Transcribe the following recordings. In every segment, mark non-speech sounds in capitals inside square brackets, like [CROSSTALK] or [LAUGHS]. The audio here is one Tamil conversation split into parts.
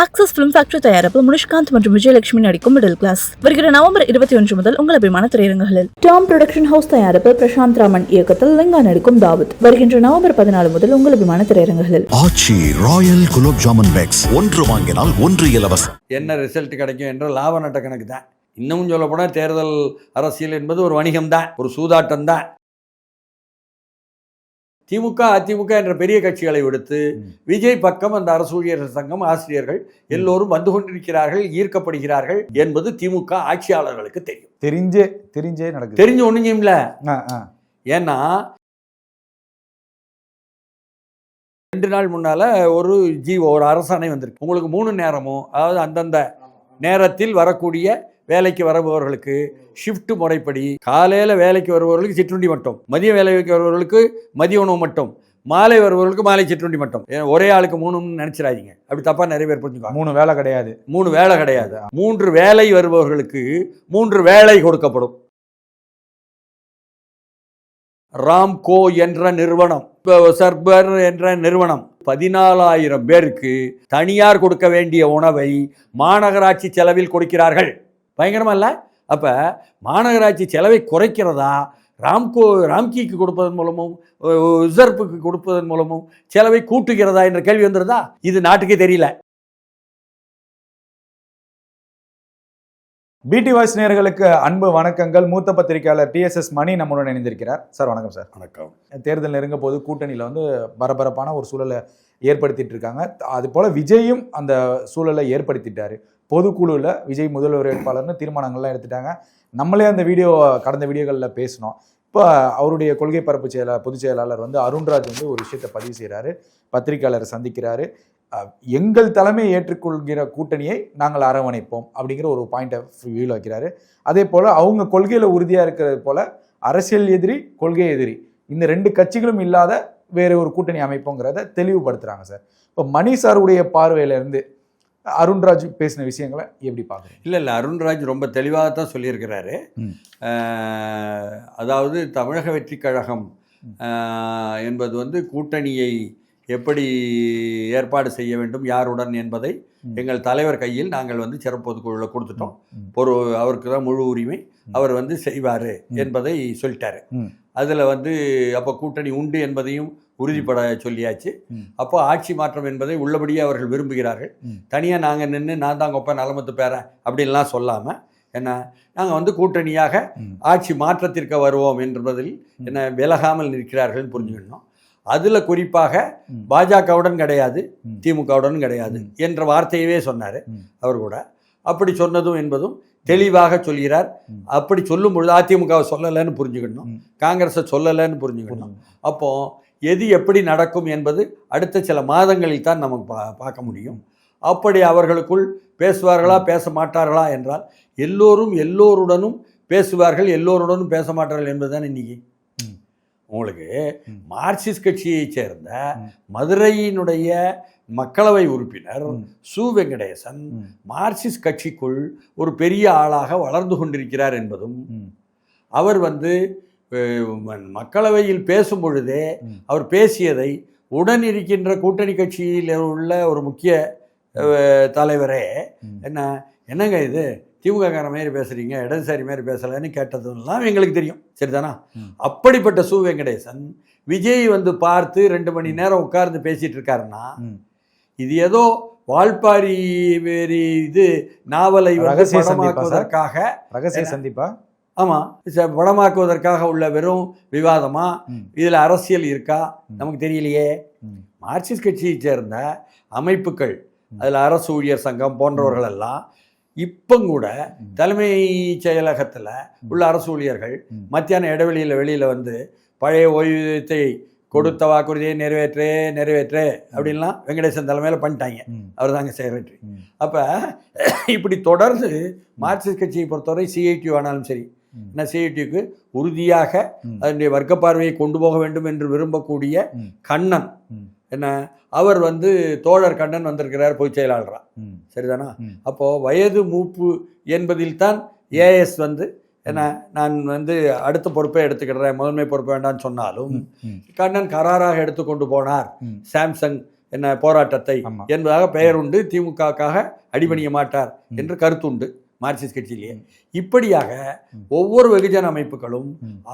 ஆக்சஸ் பிலிம் ஃபேக்டரி தயாரிப்பில் முனிஷ்காந்த் மற்றும் விஜயலட்சுமி நடிக்கும் மிடில் கிளாஸ் வருகிற நவம்பர் இருபத்தி ஒன்று முதல் உங்கள் அபிமான திரையரங்குகளில். டாம் ப்ரொடக்ஷன் ஹவுஸ் தயாரிப்பில் பிரசாந்த் ராமன் இயக்கத்தில் லிங்கா நடிக்கும் தாவத். வருகின்ற நவம்பர் பதினாலு முதல் உங்கள் அபிமான திரையரங்குகளில். Aachi royal gulab jamun packs. ஒன்று வாங்கினால் ஒன்று இலவசம். என்ன ரிசல்ட் கிடைக்கும் என்ற லாப நட்ட கணக்கு தான். இன்னமும் சொல்லப்போனால் தேர்தல் அரசியல் என்பது ஒரு வணிகம் தான் ஒரு சூதாட்டம் தான் திமுக அதிமுக என்ற பெரிய கட்சிகளை விடுத்து விஜய் பக்கம் அந்த அரசு ஊழியர்கள் சங்கம் ஆசிரியர்கள் எல்லோரும் வந்து கொண்டிருக்கிறார்கள் ஈர்க்கப்படுகிறார்கள் என்பது திமுக ஆட்சியாளர்களுக்கு தெரியும். தெரிஞ்சே தெரிஞ்சே நடக்குது. தெரிஞ்ச ஒண்ணும் இல்ல. ஏன்னா ரெண்டு நாள் முன்னால ஒரு ஜீவோ ஒரு அரசாணை வந்திருக்கு. உங்களுக்கு மூணு நேரமும் அதாவது அந்தந்த நேரத்தில் வரக்கூடிய வேலைக்கு வருபவர்களுக்கு ஷிஃப்ட் முறைப்படி. காலையில் வேலைக்கு வருபவர்களுக்கு சிற்றுண்டி மட்டும். மதிய வேலைக்கு வருபவர்களுக்கு மதிய உணவு மட்டும். மாலை வருபவர்களுக்கு மாலை சிற்றுண்டி மட்டும். ஏன் ஒரே ஆளுக்கு மூணுன்னு நினைச்சிடாதீங்க. அப்படி தப்பா நிறைய பேர் புரிஞ்சுக்குவாங்க. மூணு வேலை கிடையாது. மூணு வேலை கிடையாது. மூன்று வேலை வருபவர்களுக்கு மூன்று வேலை கொடுக்கப்படும். ராம்கோ என்ற நிறுவனம். சர்பர் என்ற நிறுவனம். பதினாலாயிரம் பேருக்கு தனியார் கொடுக்க வேண்டிய உணவை மாநகராட்சி செலவில் கொடுக்கிறார்கள். பயங்கரமா இல்ல அப்ப மாநகராட்சி செலவை குறைக்கிறதா? ராம்கோ ராம்கிக்கு கொடுப்பதன் மூலமும் ரிசர்ப்புக்கு கொடுப்பதன் மூலமும் செலவை கூட்டுகிறதா என்ற கேள்வி வந்துருதா இது நாட்டுக்கே தெரியல. பிடி வாய்ஸ் நேயர்களுக்கு அன்பு வணக்கங்கள். மூத்த பத்திரிகையாளர் டிஎஸ்எஸ் மணி நம்முடன் இணைந்திருக்கிறார். சார் வணக்கம் சார். வணக்கம். தேர்தல் நெருங்க போது கூட்டணியில் வந்து பரபரப்பான ஒரு சூழலை ஏற்படுத்திட்டு இருக்காங்க. அது போல விஜயும் அந்த சூழலை ஏற்படுத்திட்டாரு. பொதுக்குழுவில் விஜய் முதல்வர் வேட்பாளர்னு தீர்மானங்கள்லாம் எடுத்துட்டாங்க. நம்மளே அந்த வீடியோ கடந்த வீடியோகளில் பேசினோம். இப்போ அவருடைய கொள்கை பரப்பு செயலாளர் பொதுச் செயலாளர் வந்து அருண்ராஜ் வந்து ஒரு விஷயத்தை பதிவு செய்கிறாரு பத்திரிகையாளர் சந்திக்கிறாரு. எங்கள் தலைமை ஏற்றுக்கொள்கிற கூட்டணியை நாங்கள் அரவணைப்போம் அப்படிங்கிற ஒரு பாயிண்ட்டை வியூவில் வைக்கிறாரு. அதே போல் அவங்க கொள்கையில் உறுதியாக இருக்கிறது போல அரசியல் எதிரி கொள்கை எதிரி. இந்த ரெண்டு கட்சிகளும் இல்லாத வேற ஒரு கூட்டணி அமைப்போங்கிறத தெளிவுபடுத்துகிறாங்க சார். இப்போ மணி சாருடைய பார்வையிலேருந்து அருண்ராஜ் பேசின விஷயங்களை எப்படி பார்க்குறீங்க இல்லை இல்லை அருண்ராஜ் ரொம்ப தெளிவாக தான் சொல்லியிருக்கிறாரு அதாவது தமிழக வெற்றிக் கழகம் என்பது வந்து கூட்டணியை எப்படி ஏற்பாடு செய்ய வேண்டும் யாருடன் என்பதை. எங்கள் தலைவர் கையில் நாங்கள் வந்து சிறப்பு பொதுக்குழுவில் கொடுத்துட்டோம். ஒரு அவருக்கு தான் முழு உரிமை. அவர் வந்து செய்வார். என்பதை சொல்லிட்டாரு. அதில் வந்து அப்போ கூட்டணி உண்டு என்பதையும் உறுதிப்பட சொல்லியாச்சு. அப்போ ஆட்சி மாற்றம் என்பதை உள்ளபடியே அவர்கள் விரும்புகிறார்கள். தனியாக நாங்கள் நின்று நான் தான் கொப்ப நலமத்து பேரன் அப்படின்லாம் சொல்லாமல் என்ன நாங்கள் வந்து கூட்டணியாக. ஆட்சி மாற்றத்திற்கு வருவோம் என்பதில். என்ன விலகாமல் நிற்கிறார்கள் புரிஞ்சுக்கணும் அதில் குறிப்பாக. பாஜகவுடன் கிடையாது. திமுகவுடன் கிடையாது. என்ற வார்த்தையவே சொன்னார். அவர் கூட அப்படி சொன்னதும் என்பதும் தெளிவாக சொல்கிறார். அப்படி சொல்லும் பொழுது அதிமுகவை சொல்லலைன்னு புரிஞ்சுக்கணும். காங்கிரஸை சொல்லலைன்னு புரிஞ்சுக்கணும் புரியுது. எது எப்படி நடக்கும் என்பது அடுத்த சில மாதங்களில் தான் நமக்கு பா பார்க்க முடியும் அப்படி அவர்களுக்குள் பேசுவார்களா பேச மாட்டார்களா என்றால் எல்லோரும் எல்லோருடனும் பேசுவார்கள் எல்லோருடனும் பேச மாட்டார்கள் என்பதுதான் இன்னைக்கு ம். உங்களுக்கு. மார்க்சிஸ்ட் கட்சியைச் சேர்ந்த. மதுரையினுடைய மக்களவை உறுப்பினர். சு வெங்கடேசன். மார்க்சிஸ்ட் கட்சிக்குள் ஒரு பெரிய ஆளாக வளர்ந்து கொண்டிருக்கிறார் என்பதும். அவர் வந்து மக்களவையில் பேசும் பொழுதே. அவர் பேசியதை உடன் இருக்கின்ற கூட்டணி கட்சியில் உள்ள ஒரு முக்கிய தலைவரே. என்ன என்னங்க இது? திமுககார மாதிரி பேசுறீங்க இடதுசாரி மாதிரி பேசலைன்னு கேட்டதெல்லாம் எங்களுக்கு தெரியும். சரிதானா. அப்படிப்பட்ட சு. வெங்கடேசன் விஜய் வந்து பார்த்து ரெண்டு மணி நேரம் உட்கார்ந்து பேசிட்டு இருக்காருன்னா. இது ஏதோ வால்பாரி வேரி இது நாவலை வந்து ரகசிய சந்திப்பா? ஆமாம் படமாக்குவதற்காக உள்ள வெறும் விவாதமா. இதில் அரசியல் இருக்கா. நமக்கு தெரியலையே. மார்க்சிஸ்ட் கட்சியைச் சேர்ந்த அமைப்புகள். அதில் அரசு ஊழியர் சங்கம் போன்றவர்கள் எல்லாம் இப்போ கூட. தலைமை செயலகத்தில் உள்ள அரசு ஊழியர்கள். மத்தியான இடைவெளியில் வெளியில் வந்து பழைய ஓய்வூதியத்தை கொடுத்த வாக்குறுதியை நிறைவேற்றே நிறைவேற்றே அப்படின்லாம் வெங்கடேசன் தலைமையில் பண்ணிட்டாங்க. அவர் தாங்க செக்ரட்டரி. அப்போ இப்படி தொடர்ந்து மார்க்சிஸ்ட் கட்சியை பொறுத்தவரை சிஐடி ஆனாலும் சரி என்ன சிஐடிக்கு உறுதியாக. அதனுடைய வர்க்க பார்வையை கொண்டு போக வேண்டும் என்று விரும்பக்கூடிய. கண்ணன். என்ன அவர் வந்து தோழர் கண்ணன் வந்திருக்கிறார் பொதுச் செயலாளரா ம். சரிதானா ம். அப்போ வயது மூப்பு என்பதில் தான் ஏஎஸ் வந்து என்ன நான் வந்து அடுத்த பொறுப்பை எடுத்துக்கிடுறேன் முதன்மை பொறுப்பு வேண்டாம்னு சொன்னாலும். கண்ணன் கராராக எடுத்துக்கொண்டு போனார். சாம்சங் என்ன போராட்டத்தை என்பதாக பெயர் உண்டு திமுகவுக்காக அடிபணிய மாட்டார். என்று கருத்துண்டு மார்க்சிஸ்ட் கட்சியிலேயே. இப்படியாக. ஒவ்வொரு வெகுஜன அமைப்புகளும்.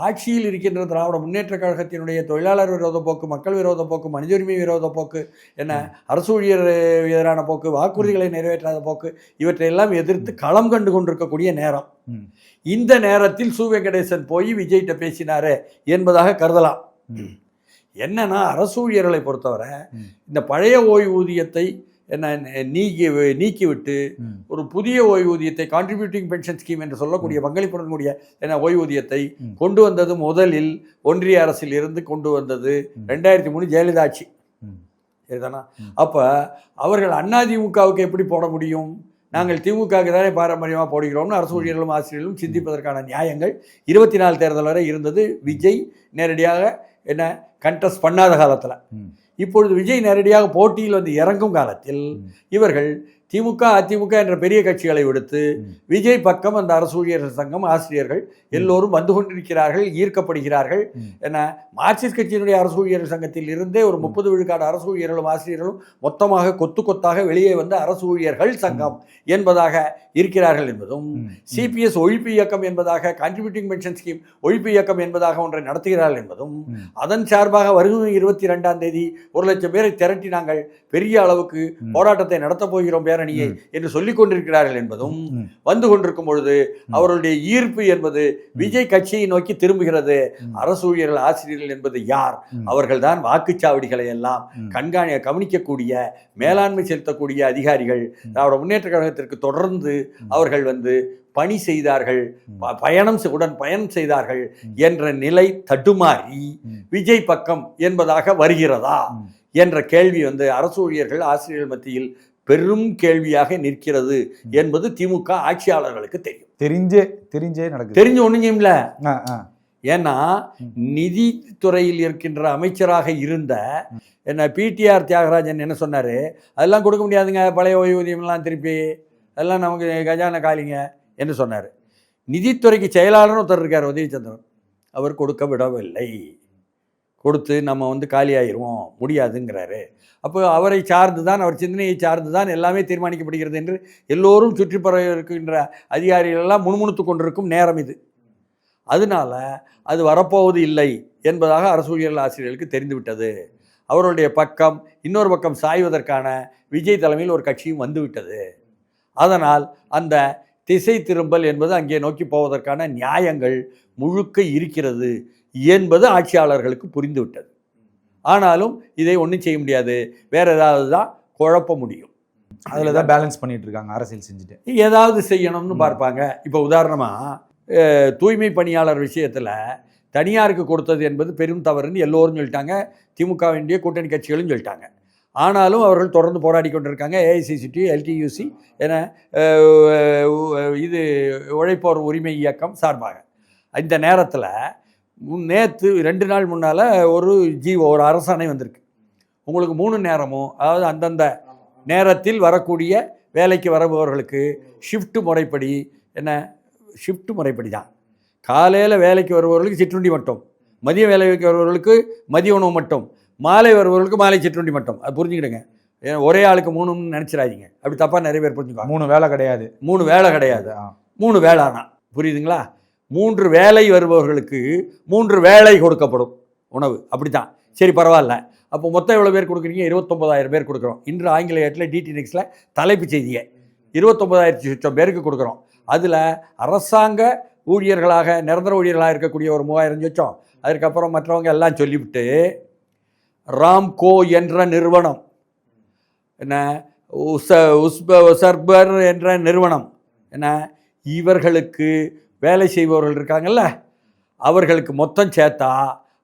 ஆட்சியில் இருக்கின்ற திராவிட முன்னேற்ற கழகத்தினுடைய தொழிலாளர் விரோத போக்கு மக்கள் விரோத போக்கு மனித உரிமை விரோத போக்கு என்ன அரசு ஊழியர் எதிரான போக்கு வாக்குறுதிகளை நிறைவேற்றாத போக்கு இவற்றையெல்லாம் எதிர்த்து களம் கண்டு கொண்டிருக்கக்கூடிய நேரம். இந்த நேரத்தில் சு வெங்கடேசன் போய் விஜய்கிட்ட பேசினாரு என்பதாக கருதலாம். என்னன்னா அரசு ஊழியர்களை பொறுத்தவரை. இந்த பழைய ஓய்வூதியத்தை என்ன நீக்கி நீக்கிவிட்டு. ஒரு புதிய ஓய்வூதியத்தை கான்ட்ரிபியூட்டிங் பென்ஷன் ஸ்கீம் என்று சொல்லக்கூடிய பங்களிப்புடன் கூடிய என்ன ஓய்வூதியத்தை. கொண்டு வந்தது முதலில் ஒன்றிய அரசில் இருந்து கொண்டு வந்தது. ரெண்டாயிரத்தி மூணு ஜெயலலிதா ஆட்சி. சரிதானா. அப்ப அவர்கள் அதிமுகவுக்கு எப்படி போட முடியும் நாங்கள் திமுகவுக்கு தானே பாரம்பரியமாக போடுகிறோம்னு அரசு ஊழியர்களும் ஆசிரியர்களும் சிந்திப்பதற்கான நியாயங்கள் இருபத்தி நாலு தேர்தல் வரை இருந்தது விஜய் நேரடியாக என்ன கண்டஸ்ட் பண்ணாத காலத்தில். இப்பொழுது விஜய் நேரடியாக போட்டியில் வந்து இறங்கும் காலத்தில். இவர்கள் திமுக அதிமுக என்ற பெரிய கட்சிகளை விடுத்து. விஜய் பக்கம் அந்த அரசு ஊழியர்கள் சங்கம் ஆசிரியர்கள் எல்லோரும் வந்து கொண்டிருக்கிறார்கள் ஈர்க்கப்படுகிறார்கள் ம். என்ன மார்க்சிஸ்ட் கட்சியினுடைய அரசு ஊழியர்கள் சங்கத்தில் இருந்தே ஒரு முப்பது விழுக்காடு அரசு ஊழியர்களும் ஆசிரியர்களும் மொத்தமாக கொத்து கொத்தாக வெளியே வந்து அரசு ஊழியர்கள் சங்கம் என்பதாக இருக்கிறார்கள் என்பதும். சிபிஎஸ் ஒழிப்பு இயக்கம் என்பதாக கான்ட்ரிபியூட்டிங் பென்ஷன் ஸ்கீம் ஒழிப்பு இயக்கம் என்பதாக ஒன்றை நடத்துகிறார்கள் என்பதும். அதன் சார்பாக வருகிற இருபத்தி ரெண்டாம் தேதி ஒரு லட்சம் பேரை திரட்டி நாங்கள் பெரிய அளவுக்கு. போராட்டத்தை நடத்தப் போகிறோம் பேரணியை. என்று சொல்லிக் கொண்டிருக்கிறார்கள் என்பதும். வந்து கொண்டிருக்கும் பொழுது அவர்களுடைய ஈர்ப்பு என்பது விஜய் கட்சியை நோக்கி திரும்புகிறது. அரசு ஊழியர்கள் ஆசிரியர்கள் என்பது யார் ம். அவர்கள்தான் வாக்குச்சாவடிகளை எல்லாம். கண்காணி கவனிக்கக்கூடிய மேலாண்மை செலுத்தக்கூடிய அதிகாரிகள் திராவிட முன்னேற்ற கழகத்திற்கு தொடர்ந்து. அவர்கள் வந்து பணி செய்தார்கள் பயணம் உடன் பயணம் செய்தார்கள். என்ற நிலை தடுமாறி. விஜய் பக்கம் என்பதாக வருகிறதா. என்ற கேள்வி வந்து அரசு ஊழியர்கள் ஆசிரியர்கள் மத்தியில் பெரும் கேள்வியாக நிற்கிறது என்பது திமுக ஆட்சியாளர்களுக்கு தெரியும் தெரிஞ்சே தெரிஞ்சே நடக்குது தெரிஞ்ச ஒண்ணும் இல்ல. ஏன்னா. நிதித்துறையில் இருக்கின்ற அமைச்சராக இருந்த என்ன பிடிஆர் தியாகராஜன் என்ன சொன்னாரு அதெல்லாம் கொடுக்க முடியாதுங்க பழைய ஓய்வூதியம்லாம் திருப்பி அதெல்லாம் நமக்கு கஜான காலிங்க என்று சொன்னார். நிதித்துறைக்கு செயலாளர் ஒருத்தர் இருக்கார் உதயச்சந்திரன் அவர் கொடுக்க விடவில்லை. கொடுத்து நம்ம வந்து காலியாயிருவோம் முடியாதுங்கிறாரு. அப்போ அவரை சார்ந்து தான் அவர் சிந்தனையை சார்ந்து தான் எல்லாமே தீர்மானிக்கப்படுகிறது என்று எல்லோரும் சுற்றிப்புற இருக்கின்ற அதிகாரிகள் எல்லாம் முணுமுணுத்து கொண்டிருக்கும் நேரம் இது. அதனால அது வரப்போவது இல்லை என்பதாக அரசு ஊழியர்கள் ஆசிரியர்களுக்கு தெரிந்துவிட்டது. அவருடைய பக்கம் இன்னொரு பக்கம் சாய்வதற்கான விஜய் தலைமையில் ஒரு கட்சியும் வந்துவிட்டது. அதனால் அந்த திசை திரும்பல் என்பது அங்கே நோக்கி போவதற்கான நியாயங்கள் முழுக்க இருக்கிறது என்பது ஆட்சியாளர்களுக்கு புரிந்துவிட்டது. ஆனாலும் இதை ஒன்றும் செய்ய முடியாது. வேற ஏதாவது தான் குழப்ப முடியும். அதுல தான் பேலன்ஸ் பண்ணிட்டு இருக்காங்க அரசியல் செஞ்சுட்டு. ஏதாவது செய்யணும்னு. பார்ப்பாங்க. இப்போ உதாரணமாக தூய்மை பணியாளர் விஷயத்தில் தனியாருக்கு கொடுத்தது என்பது பெரும் தவறுன்னு எல்லோரும் சொல்லிட்டாங்க. திமுக வேண்டிய கூட்டணி கட்சிகளும் சொல்லிட்டாங்க. ஆனாலும் அவர்கள் தொடர்ந்து போராடி கொண்டிருக்காங்க. ஏஐசிசிடி எல்டியூசி என இது உழைப்போர் உரிமை இயக்கம் சார்பாக. இந்த நேரத்தில் நேற்று ரெண்டு நாள் முன்னால் ஒரு ஜீவோ ஒரு அரசாணை வந்திருக்கு. உங்களுக்கு மூணு நேரமும் அதாவது அந்தந்த நேரத்தில் வரக்கூடிய வேலைக்கு வருபவர்களுக்கு ஷிஃப்ட் முறைப்படி என்ன ஷிஃப்ட் முறைப்படி தான். காலையில் வேலைக்கு வருபவர்களுக்கு சிற்றுண்டி மட்டும். மதிய வேலைக்கு வருபவர்களுக்கு மதிய உணவு மட்டும். மாலை வருபவர்களுக்கு மாலை சிற்றுண்டி மட்டும். அது புரிஞ்சுக்கிடுங்க. ஒரே ஆளுக்கு மூணுன்னு நினச்சிடாதீங்க. அப்படி தப்பாக நிறைய பேர் புரிஞ்சுக்குவாங்க. மூணு வேலை கிடையாது. மூணு வேலை கிடையாது. மூணு வேளானா புரியுதுங்களா? மூன்று வேலை வருபவர்களுக்கு மூன்று வேலை கொடுக்கப்படும். உணவு. அப்படித்தான். சரி பரவாயில்ல. அப்போ மொத்தம் எவ்வளோ பேர் கொடுக்குறீங்க? இருபத்தொம்பதாயிரம் பேர் கொடுக்குறோம். இன்று ஆங்கில ஏட்டில் டிடி நெக்ஸில் தலைப்புச் செய்தியை. இருபத்தொம்பதாயிரத்தி சுற்றம் பேருக்கு கொடுக்குறோம். அதில் அரசாங்க ஊழியர்களாக நிரந்தர ஊழியர்களாக இருக்கக்கூடிய ஒரு மூவாயிரம் சொச்சம். அதுக்கப்புறம் மற்றவங்க எல்லாம் சொல்லிவிட்டு ராம்கோ என்ற நிறுவனம். என்ன? உச உஸ்ப சர்பர் என்ற நிறுவனம். என்ன? இவர்களுக்கு வேலை செய்பவர்கள் இருக்காங்கல்ல? அவர்களுக்கு மொத்தம் சேர்த்தா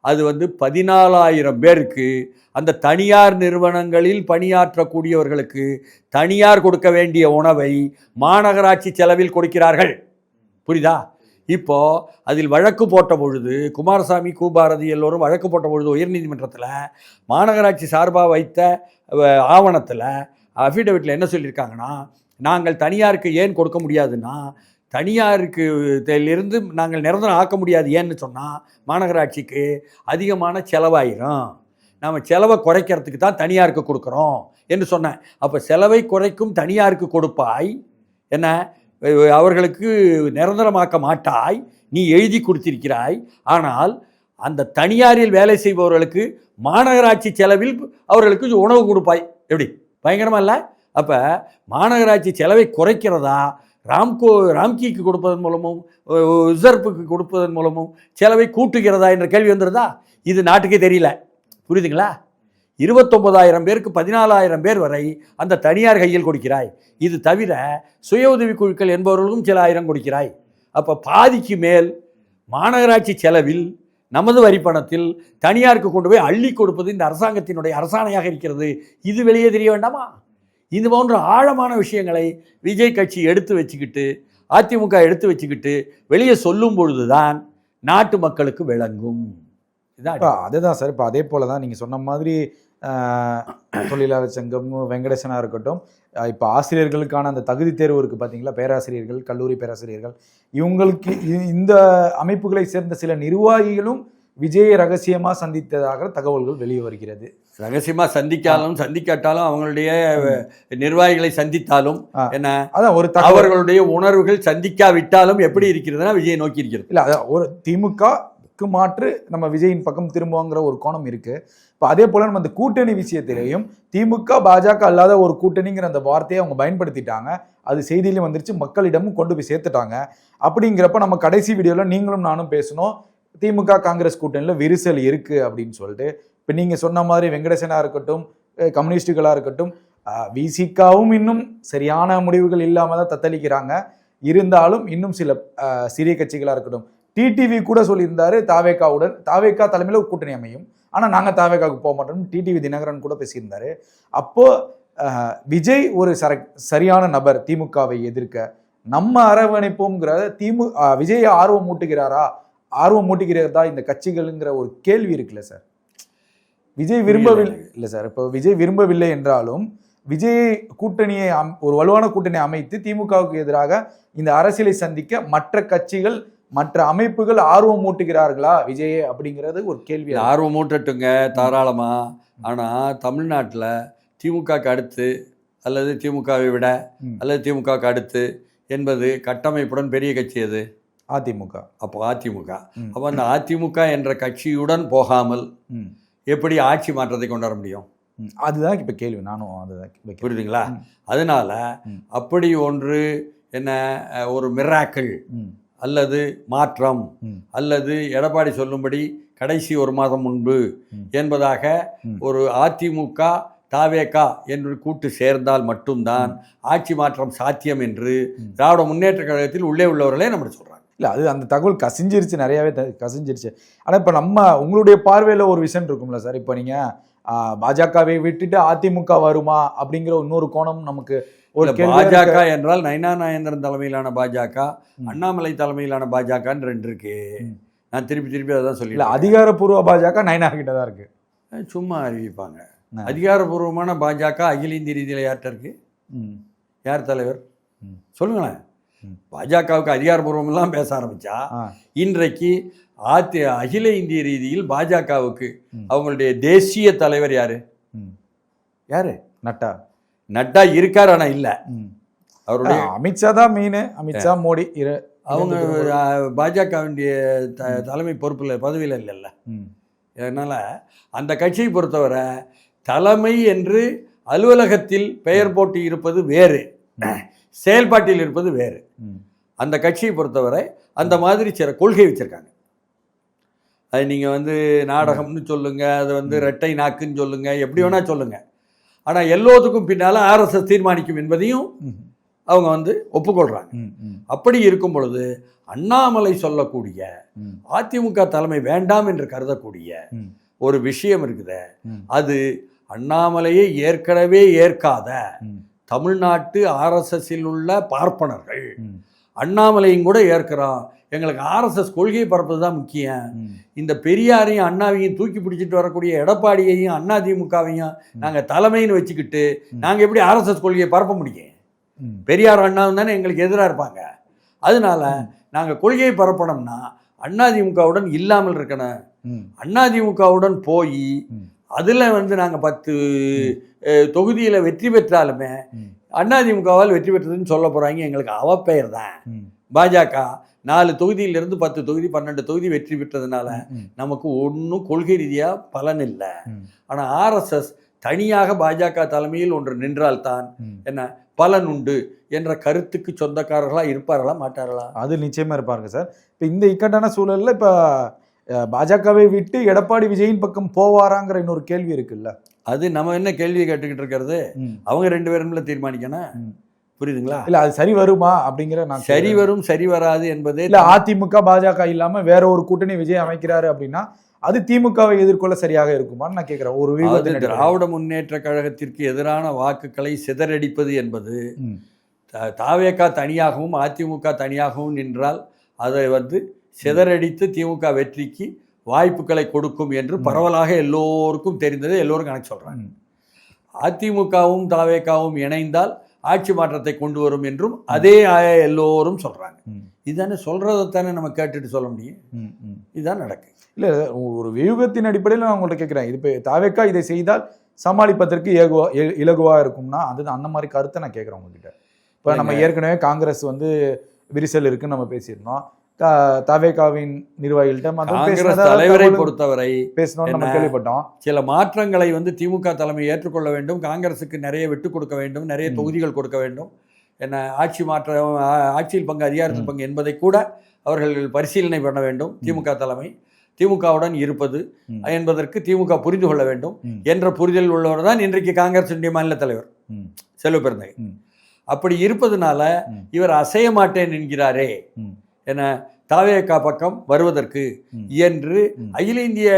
அது வந்து பதினாலாயிரம் பேருக்கு அந்த தனியார் நிறுவனங்களில் பணியாற்றக்கூடியவர்களுக்கு தனியார் கொடுக்க வேண்டிய உணவை மாநகராட்சி செலவில் கொடுக்கிறார்கள். புரியுதா? இப்போ அதில் வழக்கு போட்ட பொழுது குமாரசாமி கூபாரதி எல்லோரும் வழக்கு போட்ட பொழுது உயர்நீதிமன்றத்தில் மாநகராட்சி சார்பாக வைத்த ஆவணத்தில் அஃபிடவிட்டில் என்ன சொல்லியிருக்காங்கன்னா நாங்கள் தனியாருக்கு ஏன் கொடுக்க முடியாதுன்னா தனியாருக்கு இருந்து நாங்கள் நிரந்தரம் ஆக்க முடியாது ஏன்னு சொன்னால் மாநகராட்சிக்கு அதிகமான செலவாயிரும். நாம் செலவை குறைக்கிறதுக்கு தான் தனியாருக்கு கொடுக்குறோம். என்று சொன்னேன். அப்போ செலவை குறைக்கும் தனியாருக்கு கொடுப்பாய் என்ன? அவர்களுக்கு நிரந்தரமாக்க மாட்டாய் நீ எழுதி கொடுத்திருக்கிறாய். ஆனால் அந்த தனியாரில் வேலை செய்பவர்களுக்கு மாநகராட்சி செலவில் அவர்களுக்கு உணவு கொடுப்பாய். எப்படி? பயங்கரமாக இல்லை? அப்போ மாநகராட்சி செலவை குறைக்கிறதா? ராம்கோ ராம்கிக்கு கொடுப்பதன் மூலமும் ரிசர்வுக்கு கொடுப்பதன் மூலமும் செலவை கூட்டுகிறதா என்ற கேள்வி வந்துருதா? இது நாட்டுக்கே தெரியல. புரியுதுங்களா? இருபத்தொம்பதாயிரம் பேருக்கு பதினாலாயிரம் பேர் வரை அந்த தனியார் கையில் கொடுக்கிறாய். இது தவிர சுய உதவி குழுக்கள் என்பவர்களுக்கும் சில ஆயிரம் கொடுக்கிறாய். அப்போ பாதிக்கு மேல் மாநகராட்சி செலவில் நமது வரிப்பணத்தில் தனியாருக்கு கொண்டு போய் அள்ளி கொடுப்பது இந்த அரசாங்கத்தினுடைய அரசாணையாக இருக்கிறது. இது வெளியே தெரிய வேண்டாமா? இது போன்ற ஆழமான விஷயங்களை விஜய் கட்சி எடுத்து வச்சுக்கிட்டு அதிமுக எடுத்து வச்சுக்கிட்டு வெளியே சொல்லும் பொழுதுதான் நாட்டு மக்களுக்கு விளங்கும். அதுதான் சார் இப்போ அதே போல தான் நீங்கள் சொன்ன மாதிரி தொழிலாளர் சங்கம் வெங்கடேசனாக இருக்கட்டும். இப்போ ஆசிரியர்களுக்கான அந்த தகுதி தேர்வு இருக்குது பார்த்தீங்களா பேராசிரியர்கள் கல்லூரி பேராசிரியர்கள். இவங்களுக்கு இந்த அமைப்புகளை சேர்ந்த சில நிர்வாகிகளும் விஜயை ரகசியமாக சந்தித்ததாக தகவல்கள் வெளியே வருகிறது. ரகசியமா சந்திக்காலும் சந்திக்காட்டாலும் அவங்களுடைய நிர்வாகிகளை சந்தித்தாலும். என்ன? அதான் ஒரு அவர்களுடைய உணர்வுகள் சந்திக்காவிட்டாலும் எப்படி இருக்கிறதுனா விஜய் நோக்கி இருக்கிறது. இல்ல அதான் ஒரு திமுகக்கு மாற்று நம்ம விஜயின் பக்கம் திரும்புவாங்கிற ஒரு கோணம் இருக்கு. இப்போ அதே போல நம்ம அந்த கூட்டணி விஷயத்திலையும் திமுக பாஜக அல்லாத ஒரு கூட்டணிங்கிற அந்த வார்த்தையை அவங்க பயன்படுத்திட்டாங்க. அது செய்தியிலையும் வந்துருச்சு. மக்களிடமும் கொண்டு போய் சேர்த்துட்டாங்க. அப்படிங்கிறப்ப நம்ம கடைசி வீடியோவில் நீங்களும் நானும் பேசணும். திமுக காங்கிரஸ் கூட்டணியில் விரிசல் இருக்கு அப்படின்னு சொல்லிட்டு. இப்போ நீங்க சொன்ன மாதிரி வெங்கடேசனா இருக்கட்டும் கம்யூனிஸ்டுகளாக இருக்கட்டும் விசிகாவும் இன்னும் சரியான முடிவுகள் இல்லாமல் தான் தத்தளிக்கிறாங்க. இருந்தாலும் இன்னும் சில சிறிய கட்சிகளாக இருக்கட்டும் டிடிவி கூட சொல்லியிருந்தாரு தாவேக்காவுடன். தாவேக்கா தலைமையில் ஒரு கூட்டணி அமையும். ஆனா நாங்க தாவேக்காவுக்கு போக மாட்டோம் டிடிவி தினகரன் கூட பேசியிருந்தாரு. அப்போ விஜய் ஒரு சர சரியான நபர் திமுகவை எதிர்க்க. நம்ம அரவணைப்போம்ங்கிற திமு விஜய் ஆர்வம் மூட்டுகிறாரா? ஆர்வம் மூட்டுகிறதா இந்த கட்சிகள்ங்கிற ஒரு கேள்வி இருக்குல்ல சார். விஜய் விரும்பவில்லை. இல்லை சார். இப்போ விஜய் விரும்பவில்லை என்றாலும் விஜய் கூட்டணியை ஒரு வலுவான கூட்டணியை அமைத்து திமுகவுக்கு எதிராக இந்த அரசியலை சந்திக்க மற்ற கட்சிகள் மற்ற அமைப்புகள் ஆர்வம் மூட்டுகிறார்களா விஜயே அப்படிங்கிறது ஒரு கேள்வி ஆர்வம் மூட்டட்டுங்க தாராளமா ஆனா தமிழ்நாட்டுல திமுகக்கு அடுத்து அல்லது திமுகவை விட. அல்லது திமுகவுக்கு அடுத்து என்பது கட்டமைப்புடன் பெரிய கட்சி அது அதிமுக அப்போ அதிமுக. அப்போ அந்த அதிமுக என்ற கட்சியுடன் போகாமல். எப்படி ஆட்சி மாற்றத்தை கொண்டு வர முடியும். அதுதான் இப்ப கேள்வி நானும் அதுதான். புரியுதுங்களா. அதனால. அப்படி ஒன்று என்ன ஒரு மிராக்கிள். அல்லது மாற்றம். அல்லது எடப்பாடி சொல்லும்படி கடைசி ஒரு மாதம் முன்பு. என்பதாக. ஒரு அதிமுக தாவேகா என்று கூட்டு சேர்ந்தால் மட்டும்தான் ஆட்சி மாற்றம் சாத்தியம் என்று. திராவிட முன்னேற்ற கழகத்தில் உள்ளே உள்ளவர்களே நம்ம சொல்றாங்க இல்ல அது அந்த தகவல் கசிஞ்சிருச்சு நிறையவே த- கசிஞ்சிருச்சு ஆனா இப்ப நம்ம உங்களுடைய பார்வையில ஒரு விஷயம் இருக்கும்ல சார் இப்ப நீங்க ஆ, பாஜகவை விட்டுட்டு அதிமுக வருமா அப்படிங்கிற இன்னொரு கோணம் நமக்கு ஒரு. பாஜக என்றால் நைனா நாயந்திரன் தலைமையிலான பாஜக. அண்ணாமலை தலைமையிலான பாஜகன்னு ரெண்டு இருக்கு. நான் திருப்பி திருப்பி அதான் இல்ல சொல்லி அதிகாரப்பூர்வ பாஜக நைனா கிட்ட தான் இருக்கு சும்மா அறிவிப்பாங்க. அதிகாரப்பூர்வமான பாஜக அகில இந்திய ரீதியில் யார்கிட்ட இருக்கு ம். யார் தலைவர். சொல்லுங்களேன். பாஜகவுக்கு அதிகாரப்பூர்வமெல்லாம் பேச ஆரம்பிச்சா. இன்றைக்கு அதி அகில இந்திய ரீதியில் பாஜகவுக்கு. அவங்களுடைய தேசிய தலைவர் யாரு. யாரு நட்டா நட்டா இருக்கார் ஆனா இல்ல. அவருடைய அமித்ஷா தான் மெயின் அமித்ஷா மோடி இரு அவங்க பாஜகவுடைய த- தலைமை பொறுப்பில் பதவியில் இல்லைல்ல. அதனால் அந்த கட்சியை பொறுத்தவரை தலைமை என்று அலுவலகத்தில் பெயர் போட்டு இருப்பது வேறு. செயல்பாட்டில் இருப்பது வேறு. அந்த கட்சியை பொறுத்தவரை அந்த மாதிரி சில கொள்கை வச்சுருக்காங்க. அது நீங்கள் வந்து நாடகம்னு சொல்லுங்க அது வந்து ரெட்டை நாக்குன்னு சொல்லுங்க எப்படி வேணால் சொல்லுங்க. ஆனால் எல்லோத்துக்கும் பின்னால் ஆர்எஸ்எஸ் தீர்மானிக்கும் என்பதையும். அவங்க வந்து ஒப்புக்கொள்கிறாங்க. அப்படி இருக்கும் பொழுது அண்ணாமலை சொல்லக்கூடிய. அதிமுக தலைமை வேண்டாம் என்று கருதக்கூடிய. ஒரு விஷயம் இருக்குதே. அது அண்ணாமலையை ஏற்கனவே ஏற்காத. தமிழ்நாட்டு ஆர்எஸ்எஸ்ஸில் உள்ள பார்ப்பனர்கள். அண்ணாமலையும் கூட ஏற்கிறோம் எங்களுக்கு ஆர்எஸ்எஸ் கொள்கையை பரப்புறது தான் முக்கியம். இந்த பெரியாரையும் அண்ணாவையும் தூக்கி பிடிச்சிட்டு வரக்கூடிய எடப்பாடியையும் அண்ணா திமுகவையும் நாங்கள் தலைமைன்னு வச்சுக்கிட்டு நாங்கள் எப்படி ஆர்எஸ்எஸ் கொள்கையை பரப்ப முடியும். பெரியார் அண்ணாவும் தானே எங்களுக்கு எதிராக இருப்பாங்க அதனால நாங்கள் கொள்கையை பரப்பணும்னா அதிமுகவுடன் இல்லாமல் இருக்கணும். அதிமுகவுடன் போய். அதில் வந்து நாங்கள் பத்து தொகுதியில் வெற்றி பெற்றாலுமே. அதிமுகவால் வெற்றி பெற்றதுன்னு சொல்ல போகிறாங்க எங்களுக்கு அவப்பெயர் தான். பாஜக நாலு தொகுதியிலிருந்து பத்து தொகுதி பன்னெண்டு தொகுதி வெற்றி பெற்றதுனால. நமக்கு ஒன்றும் கொள்கை ரீதியாக பலன் இல்லை. ஆனால் ஆர்எஸ்எஸ் தனியாக பாஜக தலைமையில் ஒன்று நின்றால்தான். என்ன பலன் உண்டு என்ற கருத்துக்கு சொந்தக்காரர்களா இருப்பார்களா மாட்டார்களா அது நிச்சயமா இருப்பாருங்க சார் இப்போ இந்த இக்கட்டான சூழல்ல இப்போ பாஜகவை விட்டு எடப்பாடி விஜயின் பக்கம் போவாராங்கிற இன்னொரு கேள்வி இருக்குல்ல அது நம்ம என்ன கேள்வி கேட்டுக்கிட்டு இருக்கிறது. அவங்க ரெண்டு பேரும்ல தீர்மானிக்கணும். புரியுதுங்களா இல்ல அது சரி வருமா அப்படிங்கிற நான் சரி. வரும் சரி வராது என்பதே இல்ல அதிமுக பாஜக இல்லாம வேற ஒரு கூட்டணி விஜய் அமைக்கிறாரு அப்படின்னா அது திமுகவை எதிர்கொள்ள சரியாக இருக்குமான்னு நான் கேக்குறேன் ஒரு. திராவிட முன்னேற்ற கழகத்திற்கு எதிரான வாக்குகளை சிதறடிப்பது என்பது ம். த- தாவேகா தனியாகவும் அதிமுக தனியாகவும் நின்றால் அதை வந்து சிதறடித்து திமுக வெற்றிக்கு வாய்ப்புகளை கொடுக்கும் என்று. பரவலாக எல்லோருக்கும் தெரிந்தது எல்லோரும் கணக்கு சொல்றாங்க ம். அதிமுகவும் தாவேகாவும் இணைந்தால் ஆட்சி மாற்றத்தை கொண்டு வரும் என்றும் அதே ஆ- எல்லோரும் சொல்றாங்க ம். இதானே சொல்றதைத்தானே நம்ம கேட்டுட்டு சொல்ல முடியும். இதுதான் நடக்கு இல்ல ஒரு வியூகத்தின் அடிப்படையில் நான் உங்கள்ட்ட கேட்கிறேன் இது இப்போ தாவேக்கா இதை செய்தால் சமாளிப்பதற்கு இலகுவா இருக்கும்னா அது அந்த மாதிரி கருத்தை நான் கேட்குறேன் உங்ககிட்ட இப்போ நம்ம. ஏற்கனவே காங்கிரஸ் வந்து விரிசல் இருக்குன்னு நம்ம பேசியிருந்தோம் தாவேகாவின் பேசினதா தலைவரை பொறுத்தவரை? கேள்விப்பட்டோம் சில மாற்றங்களை வந்து திமுக தலைமை ஏற்றுக்கொள்ள வேண்டும் காங்கிரசுக்கு நிறைய விட்டு கொடுக்க வேண்டும் நிறைய. தொகுதிகள் கொடுக்க வேண்டும் என்ன ஆட்சி மாற்றம் ஆட்சியில் பங்கு அதிகாரத்தில். பங்கு என்பதை கூட அவர்கள் பரிசீலனை பண்ண வேண்டும் திமுக தலைமை திமுகவுடன் இருப்பது. என்பதற்கு திமுக புரிந்து கொள்ள வேண்டும். என்ற புரிதல் உள்ளவர் தான் இன்றைக்கு காங்கிரசினுடைய மாநில தலைவர். செல்வ பெருந்தகை. அப்படி இருப்பதனால. இவர் அசைய மாட்டேன் என்கிறாரே. என தாவேகா பக்கம் வருவதற்கு. என்று. அகில இந்திய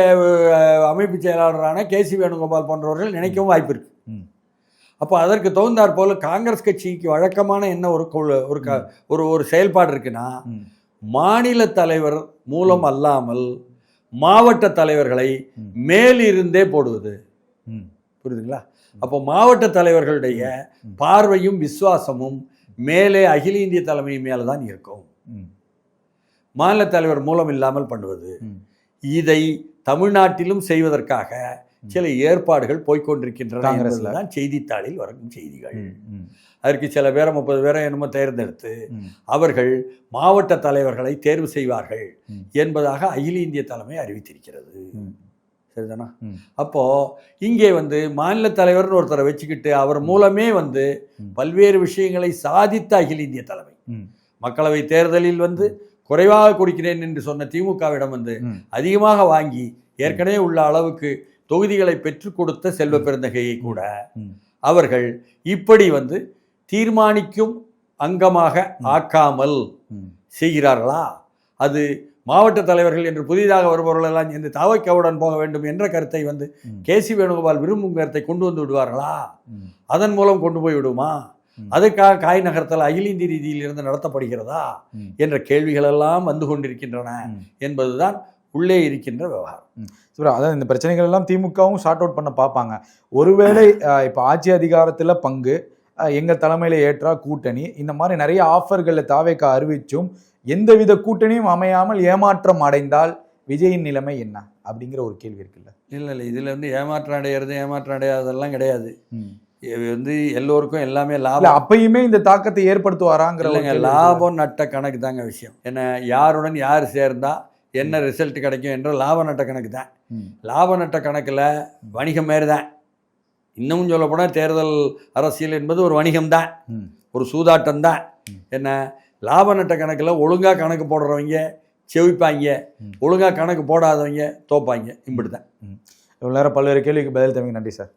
அமைப்பு செயலாளரான கே சி வேணுகோபால் போன்றவர்கள் நினைக்கவும் வாய்ப்பு இருக்கு. அப்போ அதற்கு தகுந்தாற் போல காங்கிரஸ் கட்சிக்கு வழக்கமான என்ன ஒரு ஒரு ஒரு செயல்பாடு இருக்குன்னா. மாநில தலைவர் மூலம் அல்லாமல் மாவட்ட தலைவர்களை. மேலிருந்தே போடுவது. புரியுதுங்களா அப்போ மாவட்ட தலைவர்களுடைய. பார்வையும் விசுவாசமும் மேலே அகில இந்திய தலைமை மேலே தான் இருக்கும். மாநில தலைவர் மூலம் இல்லாமல் பண்ணுவது. இதை தமிழ்நாட்டிலும் செய்வதற்காக சில ஏற்பாடுகள் போய்க்கொண்டிருக்கின்றன காங்கிரஸ்ல. என்பதுதான் செய்தித்தாளில் வரும் செய்திகள். அதற்கு சில பேரை முப்பது பேரை என்னமோ தேர்ந்தெடுத்து. அவர்கள் மாவட்ட தலைவர்களை தேர்வு செய்வார்கள். என்பதாக அகில இந்திய தலைமை அறிவித்திருக்கிறது. சரிதானா. அப்போ இங்கே வந்து மாநில தலைவர்னு ஒருத்தரை வச்சுக்கிட்டு அவர் மூலமே வந்து. பல்வேறு விஷயங்களை சாதித்த அகில இந்திய தலைமை. மக்களவை தேர்தலில் வந்து குறைவாக கொடுக்கிறேன் என்று சொன்ன திமுகவிடம் வந்து. அதிகமாக வாங்கி ஏற்கனவே உள்ள அளவுக்கு தொகுதிகளை பெற்றுக் கொடுத்த செல்வ பெருந்தகையை கூட. அவர்கள் இப்படி வந்து தீர்மானிக்கும் அங்கமாக ஆக்காமல். செய்கிறார்களா அது மாவட்ட தலைவர்கள் என்று புதிதாக வருபவர்கள் எல்லாம் இந்த தாவைக்காவுடன் போக வேண்டும் என்ற கருத்தை வந்து. கே சி வேணுகோபால் விரும்பும் கருத்தை கொண்டு வந்து விடுவார்களா. அதன் மூலம் கொண்டு போய் விடுமா ம். அதற்காக காய் நகர்த்தல் அகில இந்திய ரீதியில் இருந்து நடத்தப்படுகிறதா. என்ற கேள்விகள் எல்லாம் வந்து கொண்டிருக்கின்றன. என்பதுதான் உள்ளே இருக்கின்ற விவகாரம். சூப்பர் அதான் இந்த பிரச்சனைகள் எல்லாம் திமுகவும் ஷார்ட் அவுட் பண்ண பார்ப்பாங்க. ஒருவேளை [LAUGHS] இப்போ ஆட்சி அதிகாரத்தில் பங்கு அஹ், எங்க தலைமையில ஏற்றா கூட்டணி இந்த மாதிரி நிறைய ஆஃபர்களை தாவேக்கா அறிவிச்சும் எந்தவித கூட்டணியும் அமையாமல் ஏமாற்றம் அடைந்தால் விஜயின் நிலைமை என்ன? அப்படிங்கிற ஒரு கேள்வி இருக்குல்ல. இல்லை இல்லை இதில் வந்து ஏமாற்றம் அடையிறது ஏமாற்றம் அடையாததெல்லாம் கிடையாது. வந்து எல்லோருக்கும் எல்லாமே லாபம். அப்பயுமே இந்த தாக்கத்தை ஏற்படுத்துவாராங்கிற ஒரு இல்லைங்க கேள்வி இருக்குல்ல. லாபம் நட்ட கணக்கு தாங்க விஷயம். என்ன யாருடன் யார் சேர்ந்தா என்ன ரிசல்ட் கிடைக்கும் என்ற லாப நட்ட கணக்கு தான். லாப நட்ட கணக்கில் வணிகம் மாரி தான். இன்னமும் சொல்ல போனால் தேர்தல் அரசியல் என்பது ஒரு வணிகம் தான். ஒரு சூதாட்டம் தான். என்ன லாப நட்ட கணக்கில் ஒழுங்காக கணக்கு போடுறவங்க செவிப்பாங்க. ஒழுங்காக கணக்கு போடாதவங்க தோப்பாங்க. இப்படி தான் இவ்வளவு நேரம் பல்வேறு கேள்விக்கு பதில் தம்பிங்க நன்றி சார்.